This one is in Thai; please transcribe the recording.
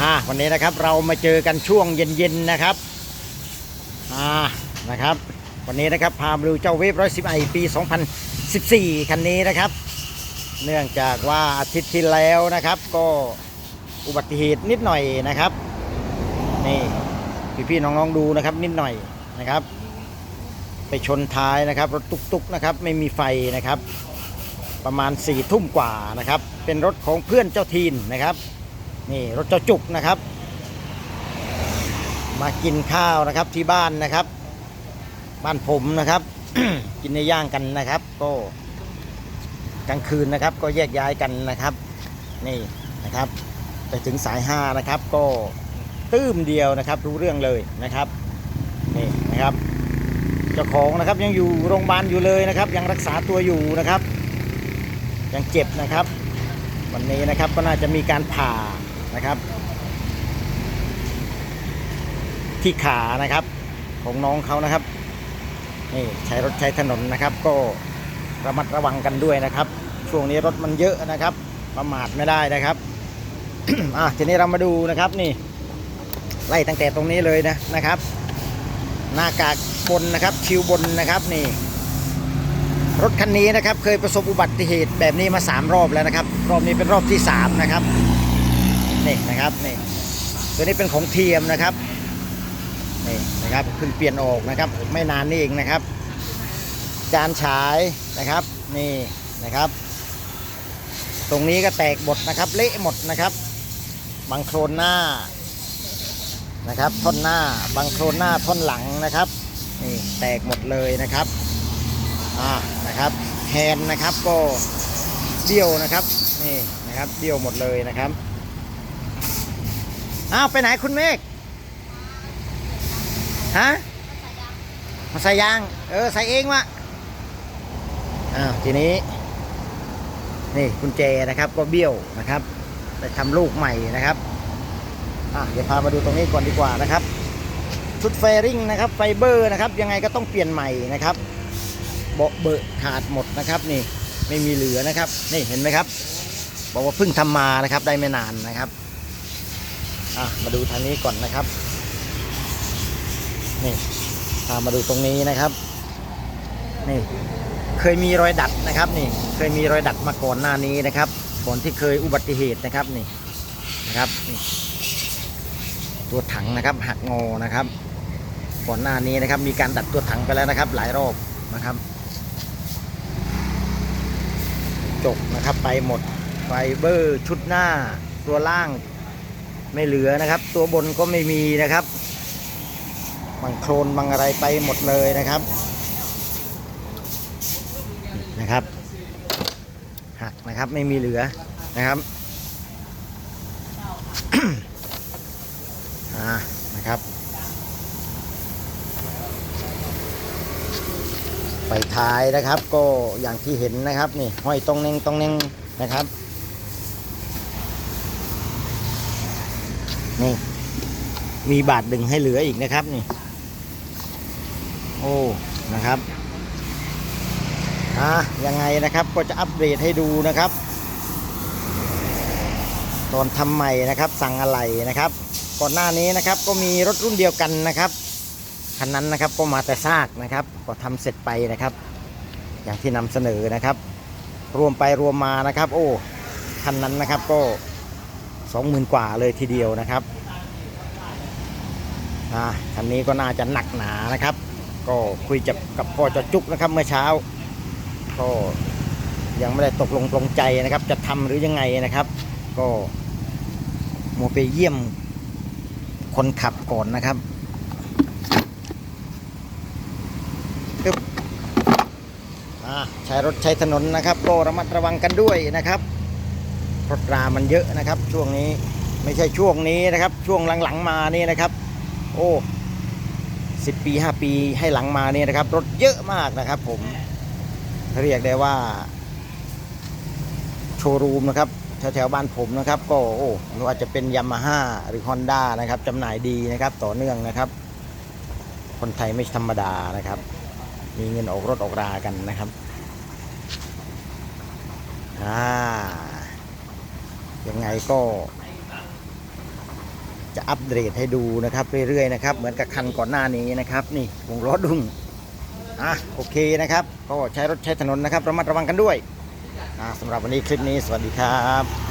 อ่าวันนี้นะครับเรามาเจอกันช่วงเย็นๆนะครับอ่านะครับ วันนี้นะครับพามาดูเจ้าเวฟร้อยสิบไอปี 2014 คันนี้นะครับ เนื่องจากว่าอาทิตย์ที่แล้วนะครับ ก็อุบัติเหตุนิดหน่อยนะครับนี่พี่ๆน้องๆดูนะครับนิดหน่อยนะครับ ไปชนท้ายนะครับรถตุกๆนะครับไม่มีไฟนะครับ ประมาณ4ี่ทุ่มกว่านะครับ เป็นรถของเพื่อนเจ้าทีนนะครับ นี่รถเจ้าจุกนะครับ มากินข้าวนะครับที่บ้านนะครับ บ้านผมนะครับ กินในย่างกันนะครับ ก็กลางคืนนะครับ ก็แยกย้ายกันนะครับ นี่นะครับ ไปถึงสายห้านะครับ ก็ตื้มเดียวนะครับ รู้เรื่องเลยนะครับนี่นะครับเจ้าของนะครับยังอยู่โรงพยาบาลอยู่เลยนะครับ ยังรักษาตัวอยู่นะครับ ยังเจ็บนะครับ วันนี้นะครับก็น่าจะมีการผ่า นะครับ ที่ขานะครับของน้องเขานะครับนี่ใช้รถใช้ถนนนะครับ ก็ระมัดระวังกันด้วยนะครับ ช่วงนี้รถมันเยอะนะครับ ประมาทไม่ได้นะครับอะทีนี้เรามาดูนะครับนี่ ไล่ตั้งแต่ตรงนี้เลยนะนะครับ หน้ากากบนนะครับคิวบนนะครับนี่ รถคันนี้นะครับ เคยประสบอุบัติเหตุแบบนี้มาสามรอบแล้วนะครับ รอบนี้เป็นรอบที่สามนะครับ นี่นะครับนี่ตัวนี้เป็นของเทียมนะครับนี่นะครับเพิ่งเปลี่ยนออกนะครับ ไม่นานนี่เองนะครับ จานฉายนะครับนี่นะครับ ตรงนี้ก็แตกหมดนะครับ เละหมดนะครับบังโครนหน้านะครับท่อนหน้าบังโครนหน้าท่อนหลังนะครับนี่แตกหมดเลยนะครับอ่านะครับแฮนนะครับก็เบี้ยวนะครับนี่นะครับเบี้ยวหมดเลยนะครับ อ้าวไปไหนคุณเมฆฮะมาใส่ยาง เออ ใส่เองวะอ้าวทีนี้ นี่กุญแจนะครับ ก็เบี้ยวนะครับไปทำลูกใหม่นะครับอะเดี๋ยวพามาดูตรงนี้ก่อนดีกว่านะครับ ชุดไฟริงนะครับไฟเบอร์นะครับ ยังไงก็ต้องเปลี่ยนใหม่นะครับเบาเบอะขาดหมดนะครับนี่ไม่มีเหลือนะครับ นี่เห็นไหมครับ บอกว่าเพิ่งทำมานะครับได้ไม่นานนะครับ อะมาดูทางนี้ก่อนนะครับ นี่ามาดูตรงนี้นะครับ นี่เคยมีรอยดัดนะครับ นี่เคยมีรอยดัดมาก่อนหน้านี้นะครับก่อนที่เคยอุบัติเหตุนะครับนี่นะครับนี่ตัวถังนะครับหักงอนะครับ ก่อนหน้านี้นะครับ มีการดัดตัวถังไปแล้วนะครับ หลายรอบนะครับจกนะครับไปหมดไฟเบอร์ชุดหน้า ตัวล่าง ไม่เหลือนะครับ ตัวบนก็ไม่มีนะครับบางโครนบางอะไรไปหมดเลยนะครับนะครับ หักนะครับไม่มีเหลือนะครับอ่านะครับไฟท้ายนะครับก็อย่างที่เห็นนะครับนี่ห้อยตรงเน่งตรงเน่งนะครับ นี่ มีบาทดึงให้เหลืออีกนะครับนี่ โอ้ นะครับอะยังไงนะครับก็จะอัปเดตให้ดูนะครับ ตอนทำใหม่นะครับสั่งอะไรนะครับ ก่อนหน้านี้นะครับก็มีรถรุ่นเดียวกันนะครับคันนั้นนะครับก็มาแต่ซากนะครับ ก็ทำเสร็จไปนะครับ อย่างที่นำเสนอนะครับ รวมไปรวมมานะครับ โอ้คันนั้นนะครับก็ สองหมื่นกว่าเลยทีเดียวนะครับอ่าคันนี้ก็น่าจะหนักหนานะครับ ก็คุยกับกับพ่อจอจุกนะครับเมื่อเช้า ก็ยังไม่ได้ตกลงปลงใจนะครับ จะทำหรือยังไงนะครับ ก็โมไปเยี่ยมคนขับก่อนนะครับอ่าใช้รถใช้ถนนนะครับ ก็ระมัดระวังกันด้วยนะครับ รถรามันเยอะนะครับ ช่วงนี้ไม่ใช่ช่วงนี้นะครับ ช่วงหลังๆมานี่นะครับ โอ้สิบปีห้าปีให้หลังมานี่นะครับ รถเยอะมากนะครับ ผมเรียกได้ว่า โชว์รูมนะครับแถวๆบ้านผมนะครับ ก็โอ้ไม่ว่าจะเป็นยามาฮ่าหรือ Honda นะครับจำหน่ายดีนะครับ ต่อเนื่องนะครับ คนไทยไม่ธรรมดานะครับ มีเงินออกรถออกรากันนะครับอ่า ยังไงก็ จะอัปเดตให้ดูนะครับ เรื่อยๆนะครับ เหมือนกับคันก่อนหน้านี้นะครับ นี่วงล้อดุ้งอะโอเคนะครับ ก็ใช้รถใช้ถนนนะครับระมัดระวังกันด้วยอะสำหรับวันนี้คลิปนี้สวัสดีครับ